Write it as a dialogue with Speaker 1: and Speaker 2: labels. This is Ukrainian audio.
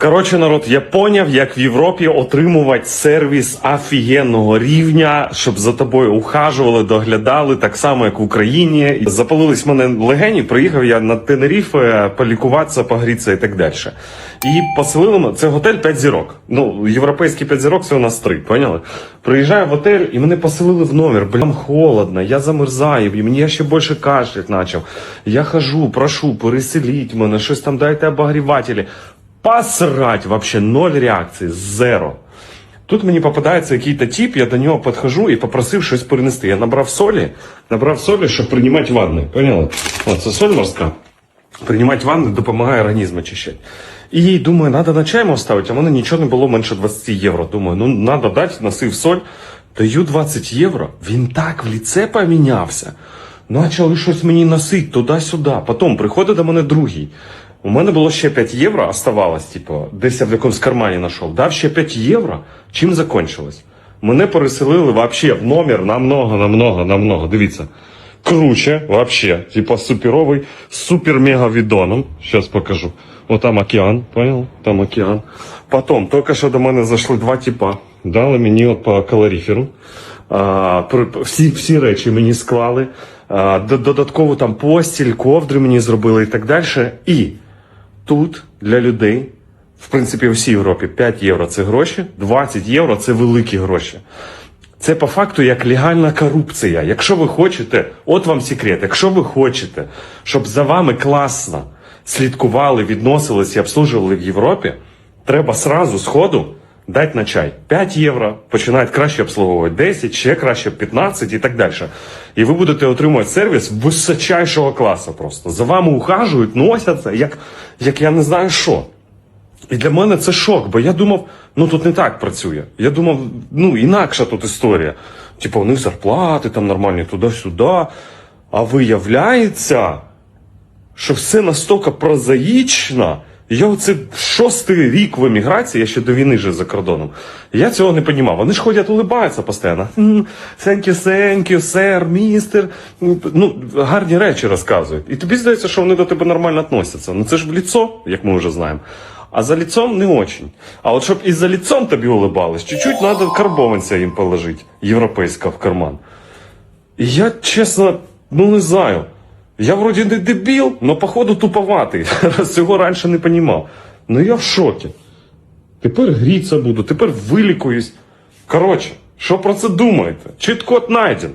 Speaker 1: Коротше, народ, я поняв, як в Європі отримувати сервіс офігенного рівня, щоб за тобою ухажували, доглядали, так само, як в Україні. Запалились мене легені, приїхав я на Тенеріфе полікуватися, погрітися і так далі. І поселили мене, це готель 5 зірок. Ну, європейський 5 зірок це у нас 3, поняли? Приїжджаю в готель і мене поселили в номер. Блям, холодно, я замерзаю, і мені ще більше кашлять почав. Я хожу, прошу, переселіть мене, щось там дайте обогрівателі. Посрать, вообще ноль реакції, зеро. Тут мені попадається якийсь тип, я до нього підходжу і попросив щось перенести. Я набрав солі, набрав солі, щоб приймати ванни. Поняли? От це соль морська. Приймати ванни допомагає організм очищати. І думаю, треба на чаймо вставити, а в мене нічого не було менше 20 євро. Думаю, ну треба дати, носив соль, даю 20 євро. Він так в ліце помінявся. Почали щось мені носити туди-сюди. Потім приходить до мене другий. У мене було ще 5 євро, оставалось, типу, десь я в якомусь кармані знайшов. Дав ще 5 євро. Чим закончилось? Мене переселили вообще в номер намного, намного, намного. Дивіться. Круче, вообще. Типа суперовий, супер-мега відоном. Сейчас покажу. Вот там океан, понял? Там океан. Потом, тільки що до мене зайшли два типа. Дали мені от по калоріферу. А, при- всі, всі речі мені склали. А, додатково там постіль, ковдри мені зробили і так далі. І тут для людей, в принципі, у всій Європі 5 євро це гроші, 20 євро це великі гроші. Це по факту як легальна корупція. Якщо ви хочете, от вам секрет, якщо ви хочете, щоб за вами класно слідкували, відносились і обслужували в Європі, треба сразу з дати на чай 5 євро, починають краще обслуговувати 10, ще краще 15 і так далі. І ви будете отримувати сервіс височайшого класу просто. За вами ухажують, носяться, як, як я не знаю що. І для мене це шок, бо я думав, ну тут не так працює. Я думав, ну інакша тут історія. Типу, у них зарплати там нормальні туди-сюди. А виявляється, що все настільки прозаїчно. Я оце шостий рік в еміграції, я ще до війни жив за кордоном. Я цього не розумів. Вони ж ходять, улибаються постійно. Сенькю, сенькю, сер, містер. Ну, гарні речі розказують. І тобі здається, що вони до тебе нормально відносяться. Ну це ж в ліцо, як ми вже знаємо. А за лицом не очень. А от щоб і за лицом тобі улибались, чуть-чуть треба карбованця їм положити, європейського в карман. І я, чесно, ну не знаю. Я вроді не дебіл, но походу туповатий. Раз цього раніше не понімав. Ну я в шокі. Тепер гріться буду, тепер вилікуюсь. Коротше, що про це думаєте? Чит-код найден.